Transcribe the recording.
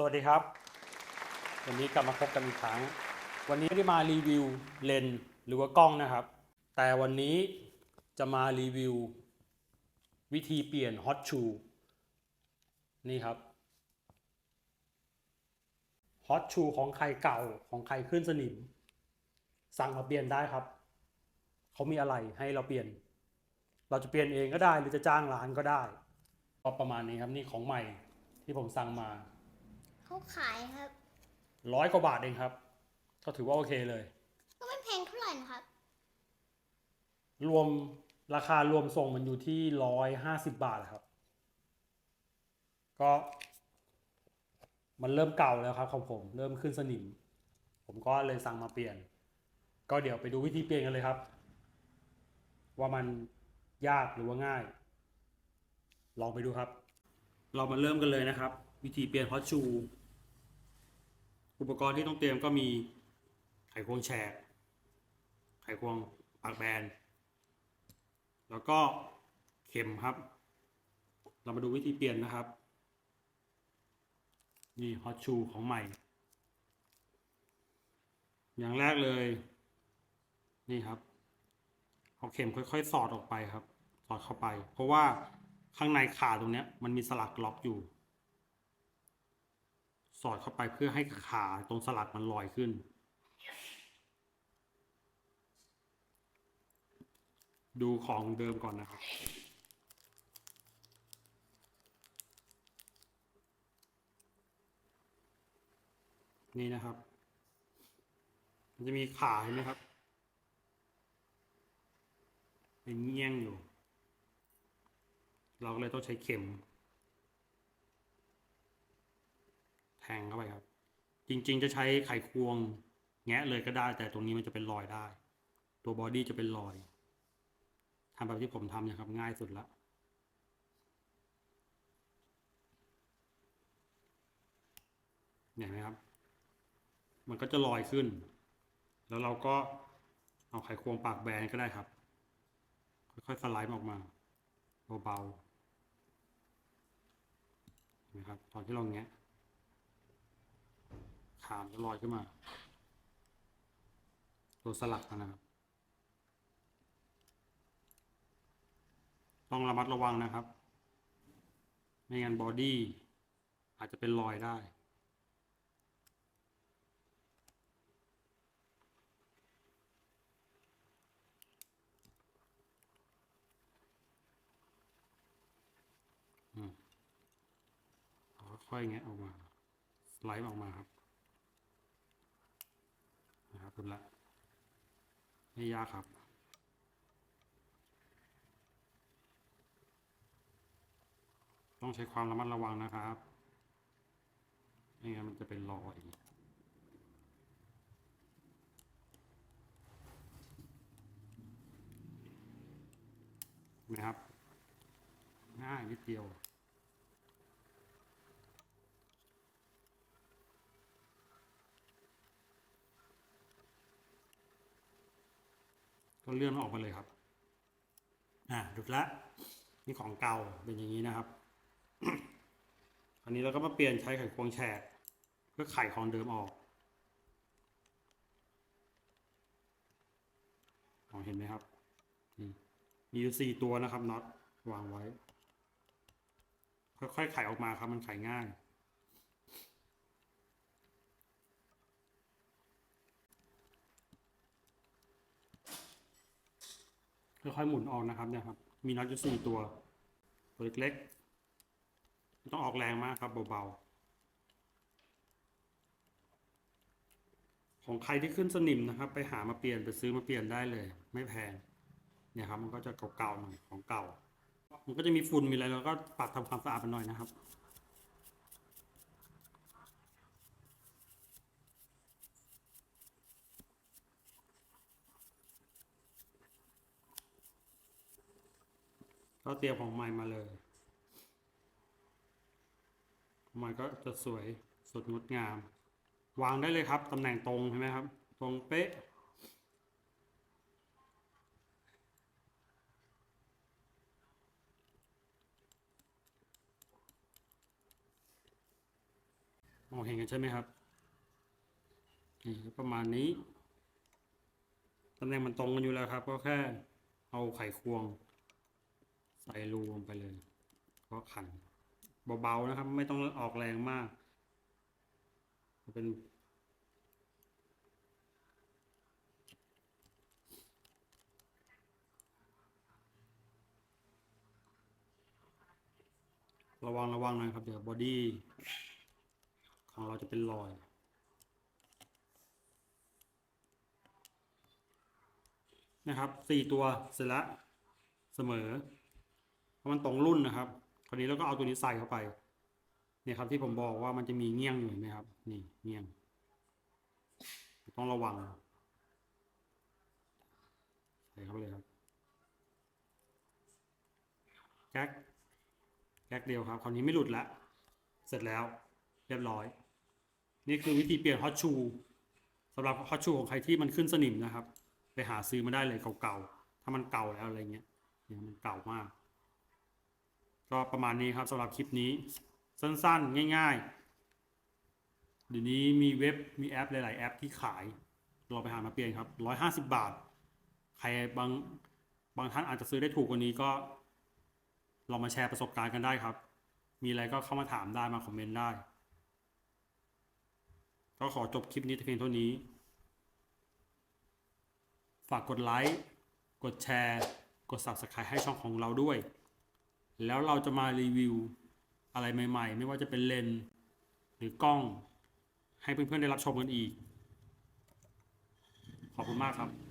สวัสดีครับ วันนี้กลับมาพบกันอีกครั้ง วันนี้ไม่ได้มารีวิวเลนส์หรือว่ากล้องนะครับ แต่วันนี้จะมารีวิว วิธีเปลี่ยนฮอตชูนี่ครับฮอตชูของใครเก่าของใครขึ้นสนิม สั่งมาเปลี่ยนได้ครับ เขามีอะไรให้เราเปลี่ยน เราจะเปลี่ยนเองก็ได้หรือจะจ้างร้านก็ได้ก็ประมาณนี้ครับนี่ของใหม่ที่ผมสั่งมา เขาขายครับ ร้อยกว่าบาทเองครับ ก็ถือว่าโอเคเลย ก็ไม่แพงเท่าไหร่นะครับ รวมราคารวมส่งมันอยู่ที่ร้อยห้าสิบบาทครับ ก็ มันเริ่มเก่าแล้วครับของผมเริ่มขึ้นสนิม ผมก็เลยสั่งมาเปลี่ยน ก็เดี๋ยวไปดูวิธีเปลี่ยนกันเลยครับ ว่ามันยากหรือว่าง่าย ลองไปดูครับ เรามาเริ่มกันเลยนะครับ วิธีเปลี่ยนฮอตชู อุปกรณ์ที่ต้องเตรียมก็มีไขควงแฉก ไขควงปากแบน แล้วก็เข็มครับ เรามาดูวิธีเปลี่ยนนะครับ นี่ฮอตชูของใหม่ อย่างแรกเลย นี่ครับ เอาเข็มค่อยๆ สอดออกไปครับ สอดเข้าไป เพราะว่าข้างในขาตรงนี้มันมีสลักล็อกอยู่ สอดเข้าไปเพื่อให้ขาตรงสลักมันลอยขึ้น ดูของเดิมก่อนนะครับนี่นะครับ มันจะมีขาเห็นไหมครับเป็นเงี้ยงอยู่ เราก็เลยต้องใช้เข็ม แทงเข้าไปครับ จริง ๆ จะใช้ไขควงแงะเลยก็ได้ แต่ตรงนี้มันจะเป็นรอยได้ ตัวบอดี้จะเป็นรอยทำแบบที่ผมทำเนะครับง่ายสุดละเห็นไหมครับ มันก็จะลอยขึ้น แล้วเราก็เอาไขควงปากแบนก็ได้ครับ ค่อยๆสไลด์ออกมาเบาๆเห็นไหมครับตอนที่เราแงะ ขามจะลอยขึ้นมา ตัวสลักนะครับ ต้องระมัดระวังนะครับ ไม่งั้นบอดี้อาจจะเป็นรอยได้ค่อยๆแงะออกมา สไลด์ออกมาครับ นะครับคุณละ ไม่ยากครับ ต้องใช้ความระมัดระวังนะครับไม่งั้นมันจะเป็นรอยเห็นไหมครับ ง่ายนิดเดียว ก็เลื่อนออกมาเลยครับอ่าดูละนี่ของเก่าเป็นอย่างนี้นะครับ อันนี้เราก็มาเปลี่ยนใช้ไขควงแฉกเพื่อไขของเดิมออกมองเห็นไหมครับมีอยู่สี่ตัวนะครับน็อตวางไว้ ค่อยๆไขออกมาครับมันไขง่าย ค่อยๆหมุนออกนะครับเนี่ยครับ มีน็อตอยู่สี่ตัวตัวเล็กๆต้องออกแรงมากครับเบาๆ ของใครที่ขึ้นสนิมนะครับ ไปหามาเปลี่ยนไปซื้อมาเปลี่ยนได้เลย ไม่แพงเนี่ยครับ มันก็จะเก่าๆหน่อยของเก่า มันก็จะมีฝุ่นมีอะไรแล้วก็ปัดทำความสะอาดมันหน่อยนะครับ ก็เตรียมของใหม่มาเลยของใหม่ก็จะสวยสดงดงาม วางได้เลยครับ ตำแหน่งตรงเห็นไหมครับ ตรงเป๊ะ มองเห็นกันใช่ไหมครับนี่ประมาณนี้ ตำแหน่งมันตรงกันอยู่แล้วครับ ก็แค่เอาไขควง ใส่รูลงไปเลย ก็ขันเบาๆนะครับ ไม่ต้องออกแรงมาก เป็นระวังระวังหนะครับ เดี๋ยวบอดี้ของเราจะเป็นรอยนะครับสี่ตัวเสร็จล้วเสมอามันตรงรุ่นนะครับ คราวนี้เราก็เอาตัวนี้ใส่เข้าไป เนี่ยครับที่ผมบอกว่ามันจะมีเงี้ยงอยู่เห็นไหมครับ นี่เงี้ยง ต้องระวัง ใส่เข้าไปเลยครับแก๊กแก๊กเดียวครับคราวนี้ไม่หลุดละ เสร็จแล้วเรียบร้อย นี่คือวิธีเปลี่ยนฮอตชูสำหรับฮอตชูของใครที่มันขึ้นสนิมนะครับ ไปหาซื้อมาได้เลยเก่าๆ ถ้ามันเก่าแล้วอะไรเงี้ยเนี่ยมันเก่ามาก ก็ประมาณนี้ครับสำหรับคลิปนี้ สั้นๆ ง่าย ๆ เดี๋ยวนี้มีเว็บมีแอปหลาย ๆ แอปที่ขายลองไปหามาเปลี่ยนครับร้อยห้าสิบบาท ใครบางบางท่านอาจจะซื้อได้ถูกกว่านี้ก็ลองมาแชร์ประสบการณ์กันได้ครับ มีอะไรก็เข้ามาถามได้มาคอมเมนต์ได้ ก็ขอจบคลิปนี้เพียงเท่านี้ ฝากกดไลค์ กดแชร์ กด Subscribe ให้ช่องของเราด้วย แล้วเราจะมารีวิวอะไรใหม่ ๆ ไม่ว่าจะเป็นเลนส์หรือกล้อง ให้เพื่อนๆได้รับชมกันอีก ขอบคุณมากครับ